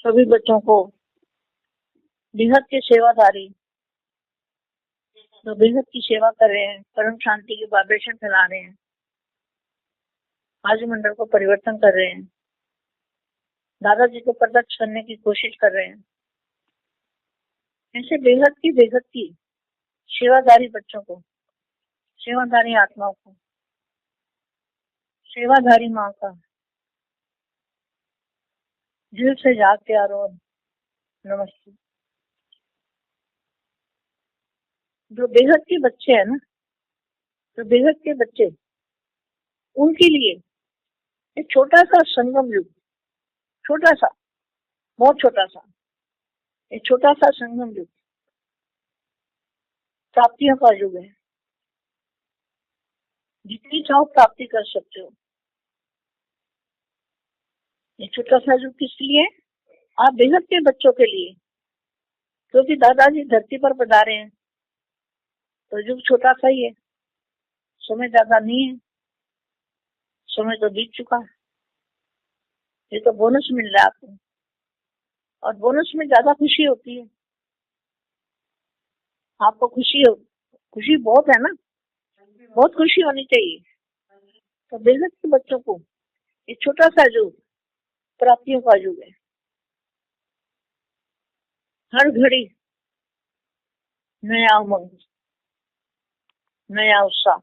सभी बच्चों को बेहद के सेवाधारी जो बेहद की सेवा कर रहे हैं, परम शांति की वाइब्रेशन फैला रहे हैं। आज मंडल को परिवर्तन कर रहे हैं। दादाजी को प्रत्यक्ष करने की कोशिश कर रहे हैं। ऐसे बेहद की बेहद की सेवादारी बच्चों को सेवादारी आत्माओं को, सेवाधारी माँ का दिल से प्यार और नमस्ते। जो बेहद के बच्चे हैं ना, जो बेहद के बच्चे, उनके लिए एक छोटा सा संगम युग छोटा सा बहुत छोटा सा एक छोटा सा संगम युग, प्राप्तियों का युग है। जितनी चाहो प्राप्ति कर सकते हो। ये छोटा सा युग किस लिए? आप बेहद के बच्चों के लिए। क्योंकि दादाजी धरती पर पधारे हैं। तो युग छोटा सा ही है। समय ज़्यादा नहीं है। समय तो बीत चुका ये तो बोनस मिल रहा है आपको। और बोनस में ज़्यादा खुशी होती है। आपको खुशी हो, खुशी बहुत है ना? बहुत खुशी होनी चाहिए। तो बेहद के बच्चों को। ये छोटा सा युग प्राप्तियों का युग है हर घड़ी नया उमंग, नया उत्साह,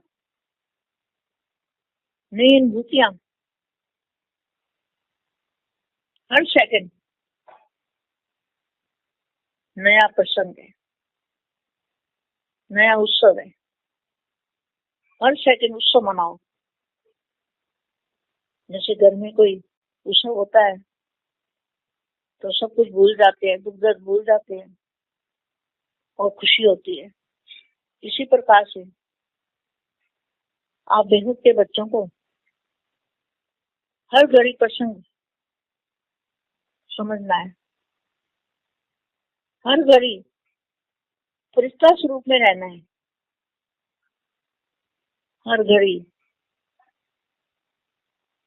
नई अनुभूतियाँ। हर सेकंड नया प्रसंग है, नया उत्सव है। हर सेकंड उत्सव मनाओ। जैसे घर में कोई उत्सव होता है तो सब कुछ भूल जाते हैं, दुख दर्द भूल जाते हैं और खुशी होती है। इसी प्रकार से आप बेहद के बच्चों को हर घड़ी प्रसंग समझना है। हर घड़ी फरिश्ता स्वरूप में रहना है। हर घड़ी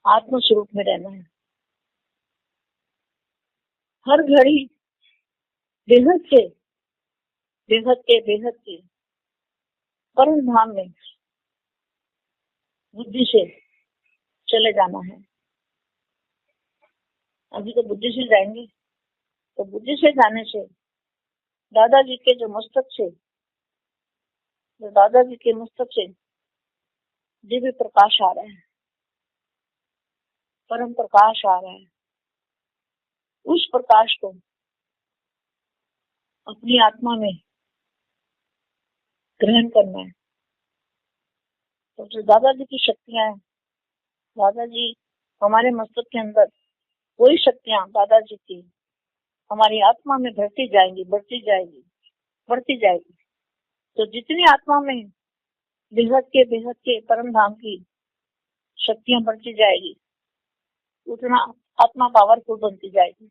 आत्म स्वरूप में रहना है। हर घड़ी बेहद के बेहद के बेहद के परम धाम में बुद्धि से चले जाना है। अभी तो बुद्धि से जाएँगे। तो बुद्धि से जाने से, दादाजी के जो मस्तक से, जो दादाजी के मस्तक से दिव्य प्रकाश आ रहा है। परम प्रकाश आ रहा है। उस प्रकाश को अपनी आत्मा में ग्रहण करना है। तो जो दादाजी की शक्तियाँ हैं, दादाजी हमारे मस्तक के अंदर वही शक्तियाँ दादाजी की, हमारी आत्मा में बढ़ती जाएँगी, बढ़ती जाएगी बढ़ती जाएगी। तो जितनी आत्मा में बेहद के बेहद के परम धाम की शक्तियाँ बढ़ती जाएगी, उतना आत्मा पावरफुल बनती जाएगी।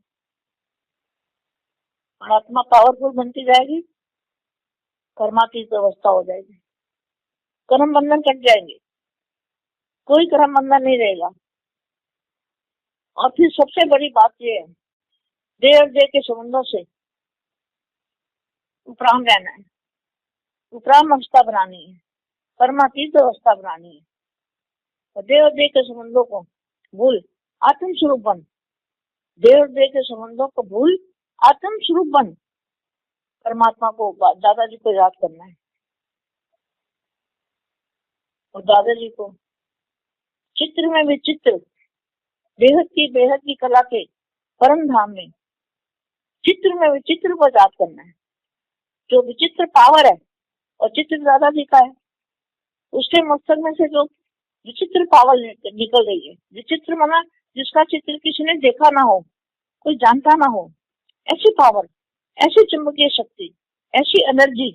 और आत्मा पावरफुल बनती जाएगी कर्मातीत व्यवस्था हो जाएगी। कर्म बंधन कट जाएँगे। कोई कर्म बंधन नहीं रहेगा। और फिर सबसे बड़ी बात यह है दे और दे के संबंधों से उपराम रहना है। उपराम अवस्था बनानी है। कर्मातीत अवस्था बनानी है। और दे और दे के संबंधों को भूल आत्म स्वरूप बन। दे और दे के संबंधों को भूल, आत्म स्वरूप बन। परमात्मा को दादाजी को याद करना है। और दादाजी को चित्र में विचित्र बेहद की बेहद की कला के परम धाम में चित्र में विचित्र को याद करना है। जो विचित्र पावर है और चित्र दादाजी का है, उसके मकसद में से जो विचित्र पावर निकल रही है, विचित्र मना जिसका चित्र किसी ने देखा ना हो, कोई जानता ना हो, ऐसी पावर ऐसी चुंबकीय शक्ति, ऐसी एनर्जी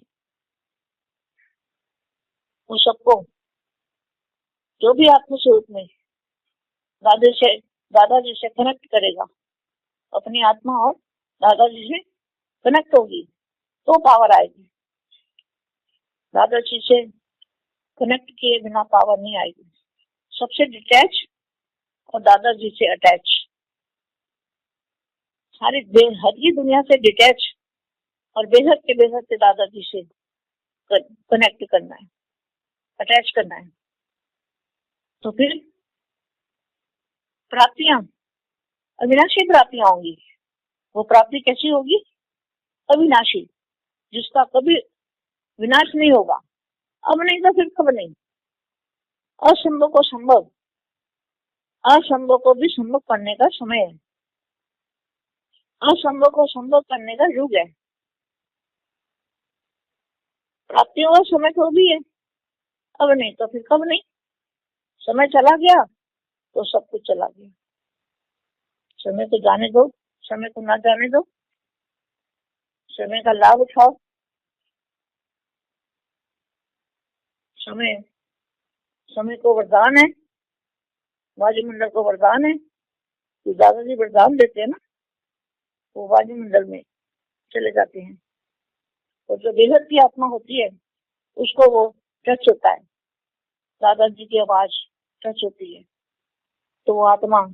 उन सबको, जो भी आत्म स्वरूप में दादा से दादाजी से कनेक्ट करेगा, अपनी आत्मा और दादाजी से कनेक्ट होगी तो पावर आएगी। दादाजी से कनेक्ट किए बिना पावर नहीं आएगी। सबसे डिटैच और दादाजी से अटैच सारी बेहद की दुनिया से डिटैच और बेहद के बेहद से दादाजी से कनेक्ट करना है। अटैच करना है। तो फिर प्राप्तियाँ, अविनाशी प्राप्तियाँ होंगी। वो प्राप्ति कैसी होगी? अविनाशी, जिसका कभी विनाश नहीं होगा। अब नहीं तो फिर कब नहीं। असंभव को संभव। असंभव को भी संभव करने का समय है। असंभव को संभव करने का युग है। प्राप्तियों का समय तो भी है। अब नहीं तो फिर कब नहीं? समय चला गया तो सब कुछ चला गया। समय को जाने दो, समय को ना जाने दो। समय का लाभ उठाओ। समय समय को वरदान है। वायुमंडल को वरदान है। तो दादाजी वरदान देते हैं ना, वो वायुमंडल में चले जाते हैं। और जो बेहद की आत्मा होती है, उसको वो टच होता है। दादाजी की आवाज़ टच होती है। तो वो आत्मा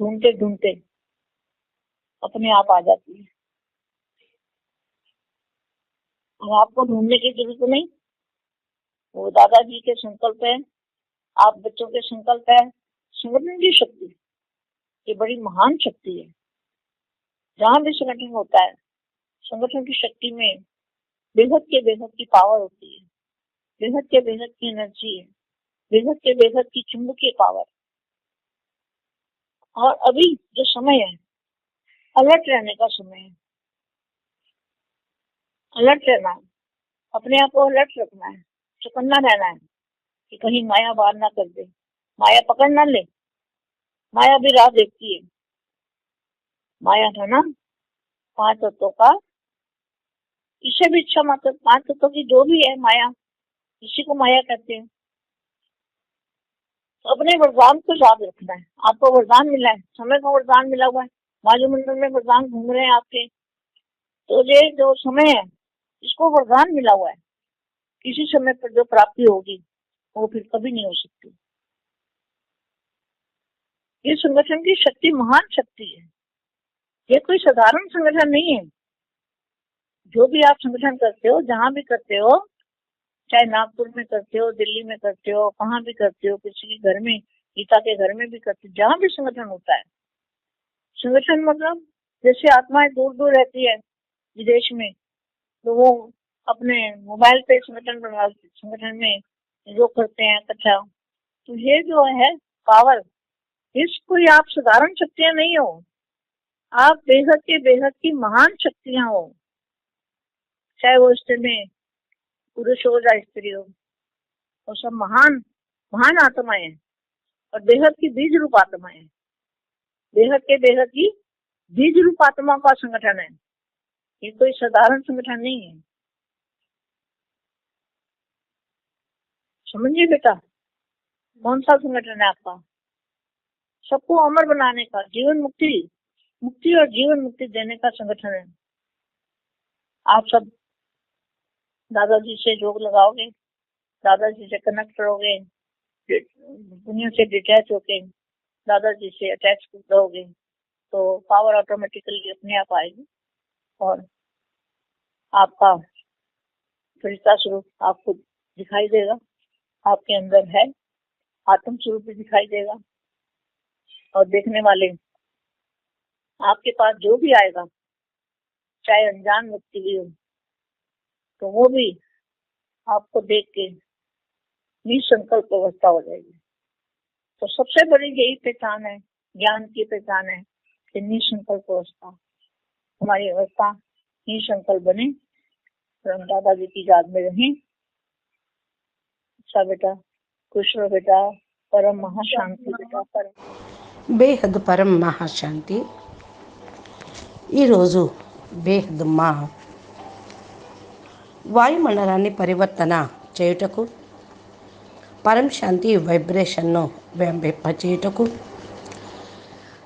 ढूंढते ढूंढते अपने आप आ जाती है। और आपको ढूँढने की ज़रूरत नहीं। वो दादाजी के संकल्प है। आप बच्चों के संकल्प है संगठन की शक्ति, ये बड़ी महान शक्ति है। जहाँ भी संगठन होता है, संगठन की शक्ति में बेहद के बेहद की पावर होती है। बेहद के बेहद की एनर्जी है। बेहद के बेहद की चुंबकीय पावर और अभी जो समय है अलर्ट रहने का समय है। अलर्ट रहना, अपने आप को अलर्ट रखना है, चुकन्ना रहना है। कि कहीं माया बाहर ना कर दे। माया पकड़ ना ले। माया भी राह देखती है। माया था ना? पाँच तत्वों का। इसे भी इच्छा मात्र, पाँच तत्वों की जो भी है माया, इसी को माया कहते हैं। तो अपने वरदान को याद रखना है। आपको वरदान मिला है। समय का वरदान मिला हुआ है। वायुमंडल में वरदान घूम रहे हैं आपके। तो ये जो समय है, इसको वरदान मिला हुआ है। किसी समय पर जो प्राप्ति होगी। वो फिर कभी नहीं हो सकती। ये संगठन की शक्ति, महान शक्ति है। ये कोई साधारण संगठन नहीं है। जो भी आप संगठन करते हो, जहाँ भी करते हो, चाहे नागपुर में करते हो, दिल्ली में करते हो, कहाँ भी करते हो, किसी के घर में, गीता के घर में भी करते हो, जहाँ भी संगठन होता है। संगठन मतलब जैसे आत्माएँ दूर दूर रहती है विदेश में तो वो अपने मोबाइल पे संगठन संगठन में जो करते हैं कथा तो ये जो है, पावर, इस कोई आप साधारण शक्तियाँ नहीं हो। आप बेहद के बेहद की महान शक्तियाँ हो। चाहे वो स्त्री में पुरुष हो या स्त्री हो। वो सब महान महान आत्माएँ हैं और बेहद की बीज रूप आत्माएँ हैं। बेहद के बेहद की बीज रूप आत्मा का संगठन है। ये कोई साधारण संगठन नहीं है। समझिए बेटा, कौन सा संगठन है आपका? सबको अमर बनाने का, जीवन मुक्ति मुक्ति और जीवन मुक्ति देने का संगठन है। आप सब दादाजी से जोग लगाओगे, दादाजी से कनेक्ट रहोगे, दुनिया से डिटैच होके दादाजी से अटैच रहोगे तो पावर ऑटोमेटिकली अपने आप आएगी और आपका फरिश्ता स्वरूप आपको दिखाई देगा। आपके अंदर है। आत्म स्वरूप दिखाई देगा। और देखने वाले, आपके पास जो भी आएगा, चाहे अनजान व्यक्ति भी हो तो वो भी आपको देख के निसंकल्प अवस्था हो जाएगी। तो सबसे बड़ी यही पहचान है, ज्ञान की पहचान है कि निसंकल्प अवस्था। हमारी अवस्था निसंकल्प बने और हम दादाजी की याद में रहें। अच्छा बेटा खुश रहो बेटा परम महाशांति बेटा परम బేహద్ పరం మహాశాంతి ఈరోజు బేహద్ మా వాయుమండలాన్ని పరివర్తన చేయుటకు పరం శాంతి వైబ్రేషన్ను వ్యంబింపచేయుటకు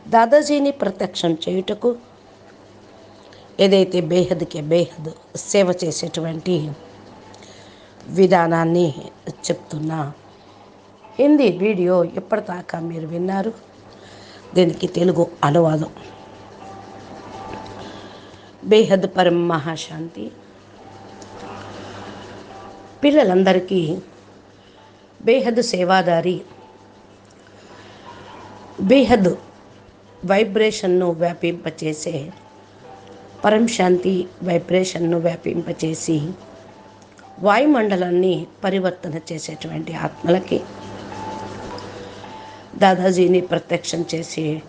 దాదాజీని ప్రత్యక్షం చేయుటకు ఏదైతే బేహద్కి బేహద్ సేవ చేసేటువంటి విధానాన్ని చెప్తున్నా. హిందీ వీడియో ఎప్పటిదాకా మీరు విన్నారు? దీనికి తెలుగు అనువాదం. బేహద్ పరం మహాశాంతి. పిల్లలందరికీ బేహద్ సేవాదారి. బేహద్ వైబ్రేషన్ను వ్యాపింపచేసే పరం శాంతి వైబ్రేషన్ను వ్యాపింపచేసి వాయుమండలాన్ని పరివర్తన చేసేటువంటి ఆత్మలకి దాదాజీని ప్రత్యక్షం చేసి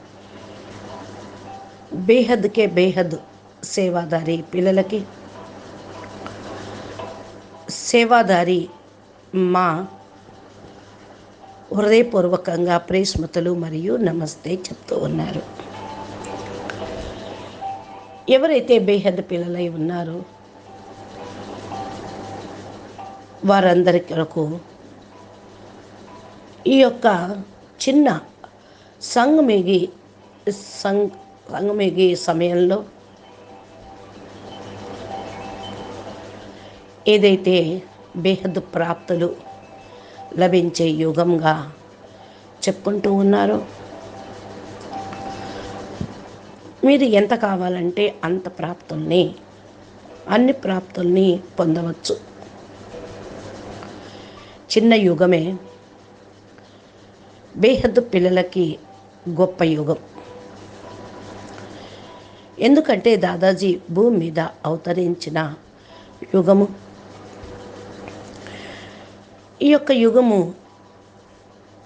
బేహద్కే బేహద్ సేవాదారి పిల్లలకి సేవాదారి మా హృదయపూర్వకంగా ప్రేస్మతులు మరియు నమస్తే చెప్తూ ఉన్నారు. ఎవరైతే బేహద్ పిల్లలై ఉన్నారో వారందరి కొరకు ఈ యొక్క చిన్న సంగమేగి సంగ్ సంగమేగి సమయంలో ఏదైతే బేహద్ ప్రాప్తులు లభించే యుగంగా చెప్పుకుంటూ ఉన్నారో మీరు ఎంత కావాలంటే అంత ప్రాప్తుల్ని అన్ని ప్రాప్తుల్ని పొందవచ్చు. చిన్న యుగమే. బేహద్దు పిల్లలకి గొప్ప యుగం. ఎందుకంటే దాదాజీ భూమి మీద అవతరించిన యుగము. ఈ యొక్క యుగము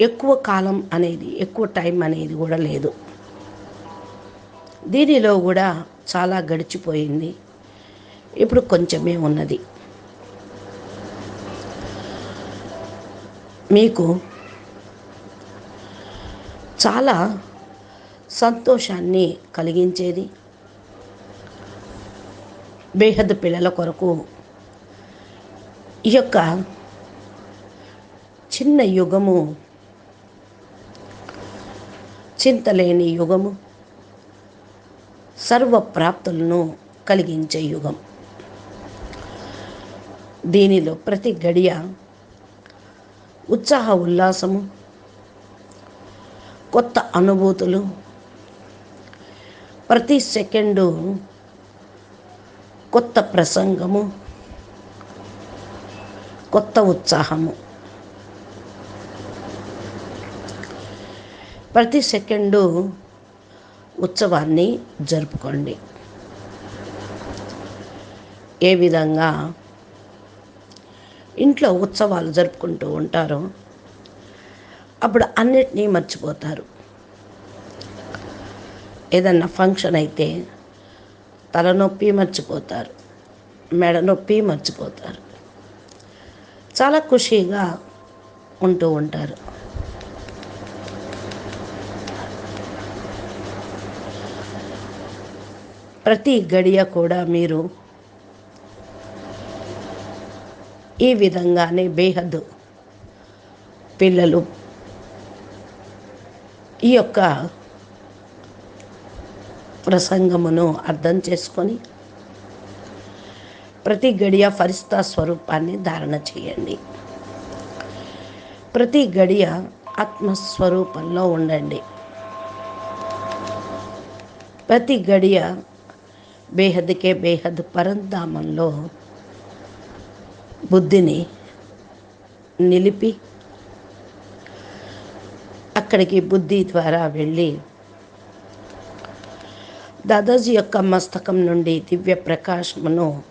ఎక్కువ కాలం అనేది ఎక్కువ టైం అనేది కూడా లేదు. దీనిలో కూడా చాలా గడిచిపోయింది. ఇప్పుడు కొంచెమే ఉన్నది. మీకు చాలా సంతోషాన్ని కలిగించేది. బేహద్ పిల్లల కొరకు ఈ యొక్క చిన్న యుగము చింతలేని యుగము సర్వ ప్రాప్తులను కలిగించే యుగం. దీనిలో ప్రతి గడియ ఉత్సాహ ఉల్లాసము కొత్త అనుభూతులు. ప్రతి సెకండు కొత్త ప్రసంగము కొత్త ఉత్సాహము. ప్రతి సెకండు ఉత్సవాన్ని జరుపుకోండి. ఏ విధంగా ఇంట్లో ఉత్సవాలు జరుపుకుంటూ ఉంటారు. అప్పుడు అన్నిటినీ మర్చిపోతారు. ఏదన్నా ఫంక్షన్ అయితే తలనొప్పి మర్చిపోతారు. మెడ నొప్పి మర్చిపోతారు. చాలా ఖుషీగా ఉంటూ ఉంటారు. ప్రతి గడియ కూడా మీరు ఈ విధంగానే బేహద్దు. పిల్లలు ఈ యొక్క ప్రసంగమును అర్థం చేసుకొని ప్రతి గడియ ఫరిస్తా స్వరూపాన్ని ధారణ చేయండి. ప్రతి గడియ ఆత్మస్వరూపంలో ఉండండి. ప్రతి గడియ బేహద్కే బేహద్ పరంధామంలో బుద్ధిని నిలిపి అక్కడికి బుద్ధి ద్వారా వెళ్ళి దాదాజీ యొక్క మస్తకం నుండి దివ్య ప్రకాశమును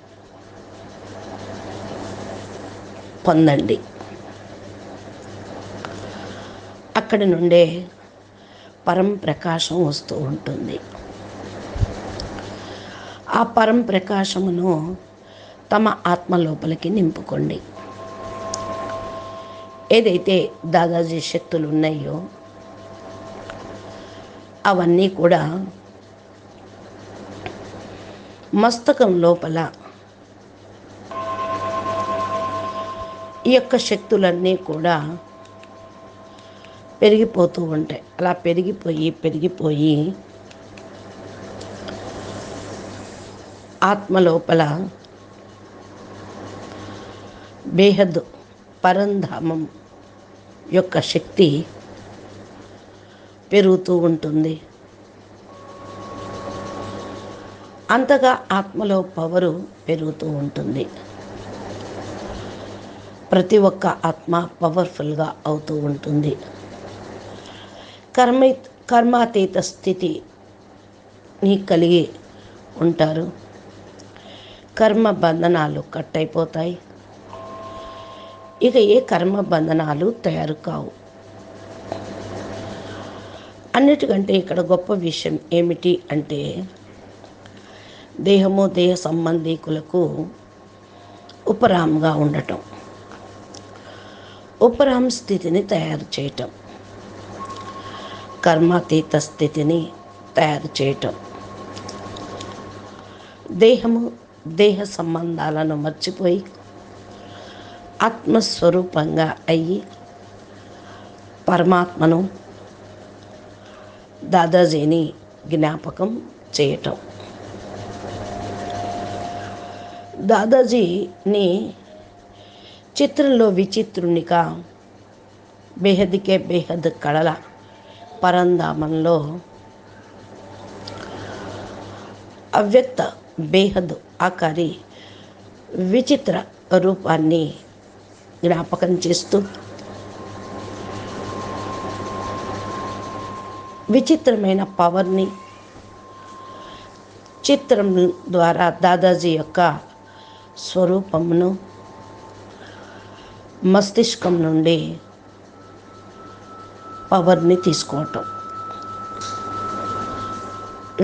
పొందండి. అక్కడి నుండే పరం ప్రకాశం వస్తూ ఉంటుంది. ఆ పరం ప్రకాశమును తమ ఆత్మ లోపలికి నింపుకోండి. ఏదైతే దాదాజీ శక్తులు ఉన్నాయో అవన్నీ కూడా మస్తకం లోపల ఈ యొక్క శక్తులన్నీ కూడా పెరిగిపోతూ ఉంటాయి. అలా పెరిగిపోయి పెరిగిపోయి ఆత్మ లోపల బేహద్ పరంధామం యొక్క శక్తి పెరుగుతూ ఉంటుంది. అంతగా ఆత్మలో పవరు పెరుగుతూ ఉంటుంది. ప్రతి ఒక్క ఆత్మ పవర్ఫుల్గా అవుతూ ఉంటుంది. కర్మ కర్మాతీత స్థితిని కలిగి ఉంటారు. కర్మ బంధనాలు కట్ అయిపోతాయి ఇక ఏ కర్మ బంధనాలు తయారు కావు. అన్నిటికంటే ఇక్కడ గొప్ప విషయం ఏమిటి అంటే దేహము దేహ సంబంధీకులకు ఉపరాంగా ఉండటం ఉపరాం స్థితిని తయారు చేయటం కర్మాతీత స్థితిని తయారు చేయటం. దేహము దేహ సంబంధాలను మర్చిపోయి ఆత్మస్వరూపంగా అయ్యి పరమాత్మను దాదాజీని జ్ఞాపకం చేయటం. దాదాజీని చిత్రంలో విచిత్రునిగా బేహద్కే బేహద్ కళల పరంధామంలో అవ్యక్త బేహద్ ఆకారి విచిత్ర రూపాన్ని జ్ఞాపకం చేస్తూ. విచిత్రమైన పవర్ని చిత్రం ద్వారా దాదాజీ యొక్క స్వరూపమును మస్తిష్కం నుండి పవర్ని తీసుకోవటం.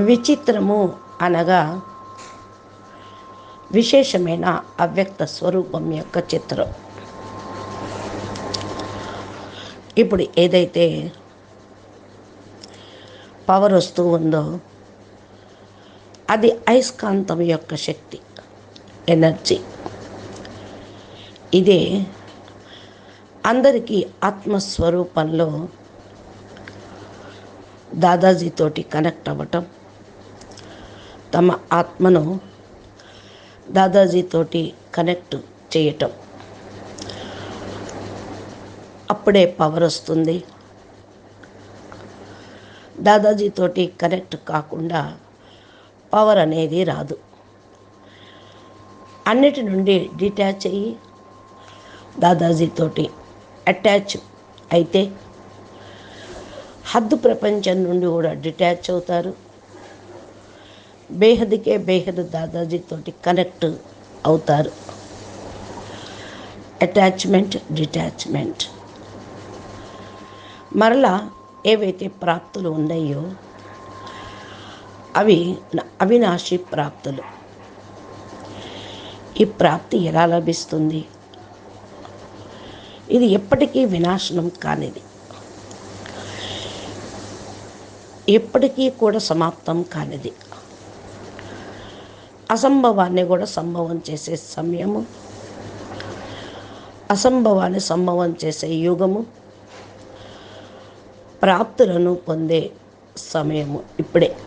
విచిత్రము అనగా విశేషమైన అవ్యక్త స్వరూపం యొక్క చిత్రం. ఇప్పుడు ఏదైతే పవర్ వస్తూ ఉందో అది అయస్కాంతం యొక్క శక్తి ఎనర్జీ ఇదే అందరికీ ఆత్మస్వరూపంలో దాదాజీతోటి కనెక్ట్ అవ్వటం తమ ఆత్మను దాదాజీతోటి కనెక్ట్ చేయటం. అప్పుడే పవర్ వస్తుంది. దాదాజీతోటి కనెక్ట్ కాకుండా పవర్ అనేది రాదు. అన్నిటి నుండి డిటాచ్ అయ్యి దాదాజీతోటి అటాచ్ అయితే హద్దు ప్రపంచం నుండి కూడా డిటాచ్ అవుతారు. బేహద్కే బేహద్ దాదాజీతోటి కనెక్ట్ అవుతారు. అటాచ్మెంట్ డిటాచ్మెంట్ మరలా ఏవైతే ప్రాప్తులు ఉన్నాయో అవి అవినాశి ప్రాప్తులు. ఈ ప్రాప్తి ఎలా లభిస్తుంది? ఇది ఎప్పటికీ వినాశనం కానిది. ఎప్పటికీ కూడా సమాప్తం కానిది. అసంభవాన్ని కూడా సంభవం చేసే సమయము అసంభవాన్ని సంభవం చేసే యుగము ప్రాప్తులను పొందే సమయము ఇప్పుడే.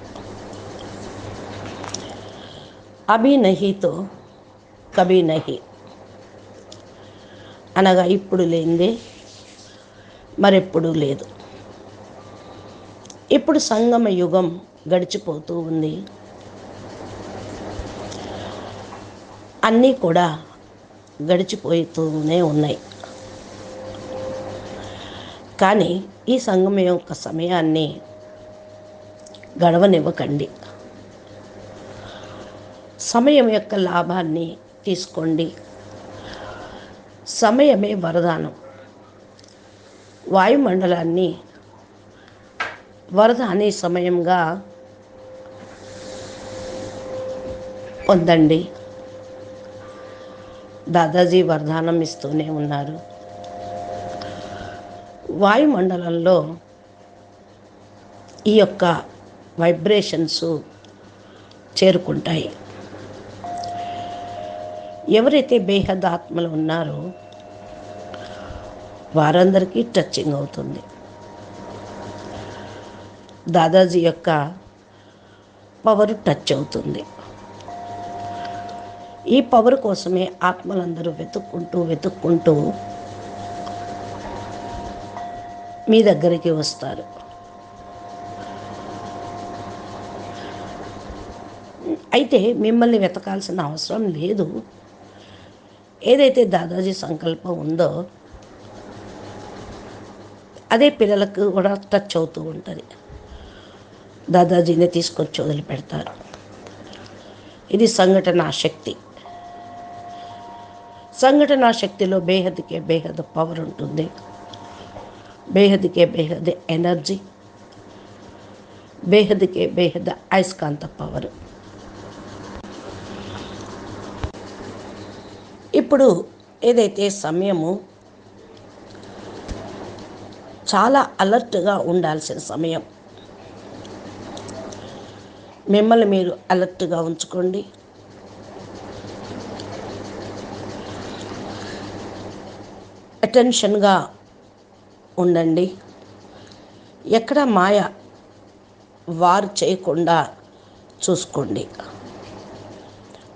అభినహితో కభినహి. అనగా ఇప్పుడు లేనిదే మరెప్పుడు లేదు. ఇప్పుడు సంగమ యుగం గడిచిపోతూ ఉంది. అన్నీ కూడా గడిచిపోతూనే ఉన్నాయి. కానీ ఈ సంఘం యొక్క సమయాన్ని గడవనివ్వకండి. సమయం యొక్క లాభాన్ని తీసుకోండి. సమయమే వరదానం. వాయుమండలాన్ని వరదాని సమయంగా పొందండి. దాదాజీ వరదానం ఇస్తూనే ఉన్నారు. వాయుమండలంలో ఈ యొక్క వైబ్రేషన్స్ చేరుకుంటాయి. ఎవరైతే బేహద్ ఆత్మలు ఉన్నారో వారందరికీ టచింగ్ అవుతుంది. దాదాజీ యొక్క పవర్ టచ్ అవుతుంది. ఈ పవర్ కోసమే ఆత్మలందరూ వెతుక్కుంటూ వెతుక్కుంటూ మీ దగ్గరికి వస్తారు. అయితే మిమ్మల్ని వెతకాల్సిన అవసరం లేదు. ఏదైతే దాదాజీ సంకల్పం ఉందో అదే పిల్లలకు కూడా టచ్ అవుతూ ఉంటుంది. దాదాజీని తీసుకొచ్చి వదిలిపెడతారు. ఇది సంఘటన శక్తి. సంఘటన శక్తిలో బేహద్కే బేహద్ పవర్ ఉంటుంది. బేహద్కే బేహద్ ఎనర్జీ బేహద్కే బేహద్ అయస్కాంత పవర్ ఇప్పుడు ఏదైతే సమయము చాలా అలర్ట్గా ఉండాల్సిన సమయం మిమ్మల్ని మీరు అలర్ట్గా ఉంచుకోండి అటెన్షన్గా ఉండండి. ఎక్కడ మాయ వారు చేయకుండా చూసుకోండి.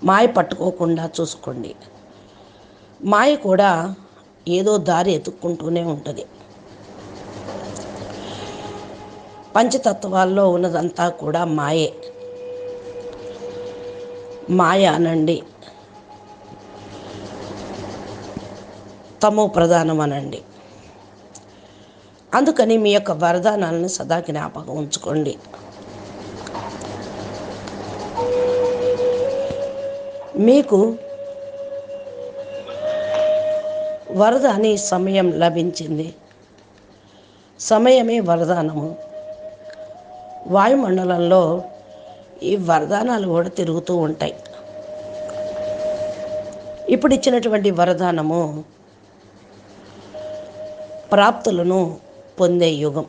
మాయ పట్టుకోకుండా చూసుకోండి. మాయ కూడా ఏదో దారి ఎత్తుక్కుంటూనే ఉంటుంది. పంచతత్వాల్లో ఉన్నదంతా కూడా మాయే. మాయ అనండి. తమో ప్రధానం అనండి అందుకని మీ యొక్క వరదానాలను సదా జ్ఞాపకం ఉంచుకోండి. మీకు వరద అని సమయం లభించింది. సమయమే వరదానము. వాయుమండలంలో ఈ వరదానాలు కూడా తిరుగుతూ ఉంటాయి. ఇప్పుడు ఇచ్చినటువంటి వరదానము ప్రాప్తులను పొందే యుగం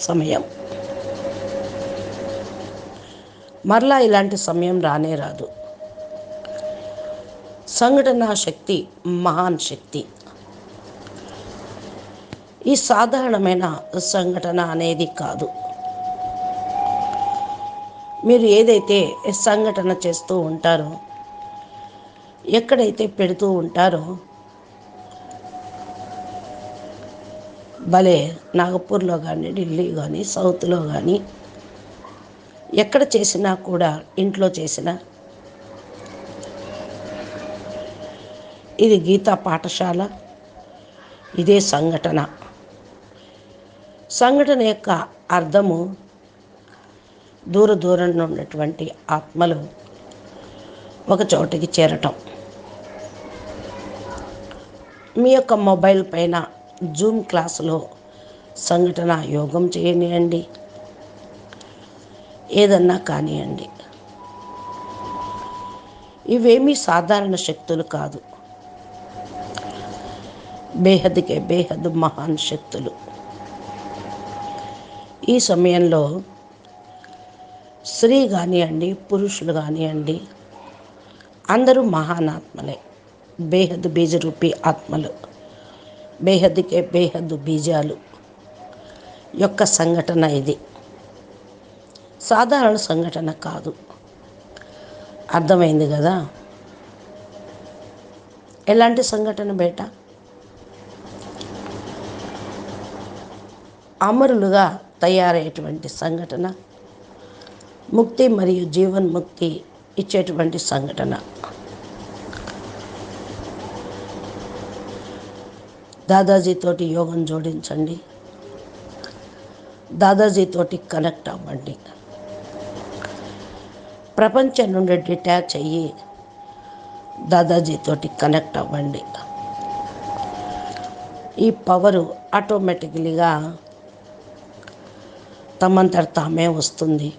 సమయం. మరలా ఇలాంటి సమయం రానే రాదు. సంఘటన శక్తి మహాన్ శక్తి. ఈ సాధారణమైన సంఘటన అనేది కాదు. మీరు ఏదైతే సంఘటన చేస్తూ ఉంటారో ఎక్కడైతే పెడుతూ ఉంటారో భలే నాగపూర్లో కానీ ఢిల్లీ కానీ సౌత్లో కానీ ఎక్కడ చేసినా కూడా ఇంట్లో చేసినా ఇది గీతా పాఠశాల ఇదే సంఘటన. సంఘటన యొక్క అర్థము దూర దూరంలో ఉన్నటువంటి ఆత్మలు ఒక చోటికి చేరటం. మీ యొక్క మొబైల్ పైన జూమ్ క్లాసులో సంఘటన యోగం చేయనియండి ఏదన్నా కానివ్వండి ఇవేమీ సాధారణ శక్తులు కాదు. బేహద్కే బేహద్ మహాన్ శక్తులు. ఈ సమయంలో స్త్రీ కానివ్వండి పురుషులు కానివ్వండి అందరూ మహానాత్మలే. బేహద్ బీజరూపి ఆత్మలు. బేహద్దుకే బేహద్దు బీజాలు యొక్క సంఘటన ఇది. సాధారణ సంఘటన కాదు. అర్థమైంది కదా? ఎలాంటి సంఘటన బేట? అమరులుగా తయారయ్యేటువంటి సంఘటన ముక్తి మరియు జీవన్ముక్తి ఇచ్చేటువంటి సంఘటన. దాదాజీతోటి యోగం జోడించండి. దాదాజీతోటి కనెక్ట్ అవ్వండి. ప్రపంచం నుండి డిటాచ్ అయ్యి దాదాజీతోటి కనెక్ట్ అవ్వండి. ఈ పవరు ఆటోమేటిక్లీగా తమంతట తామే వస్తుంది.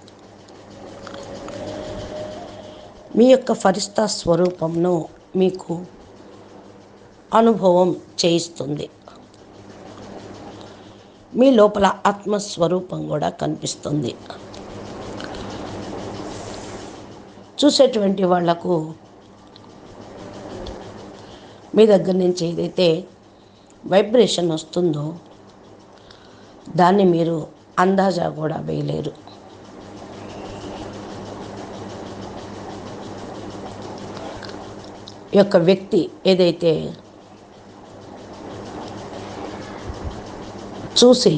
మీ యొక్క ఫరిస్తా స్వరూపంను మీకు అనుభవం చేయిస్తుంది. మీ లోపల ఆత్మస్వరూపం కూడా కనిపిస్తుంది. చూసేటువంటి వాళ్ళకు మీ దగ్గర నుంచి ఏదైతే వైబ్రేషన్ వస్తుందో దాన్ని మీరు అందాజా కూడా వేయలేరు. ఈ యొక్క వ్యక్తి ఏదైతే చూసి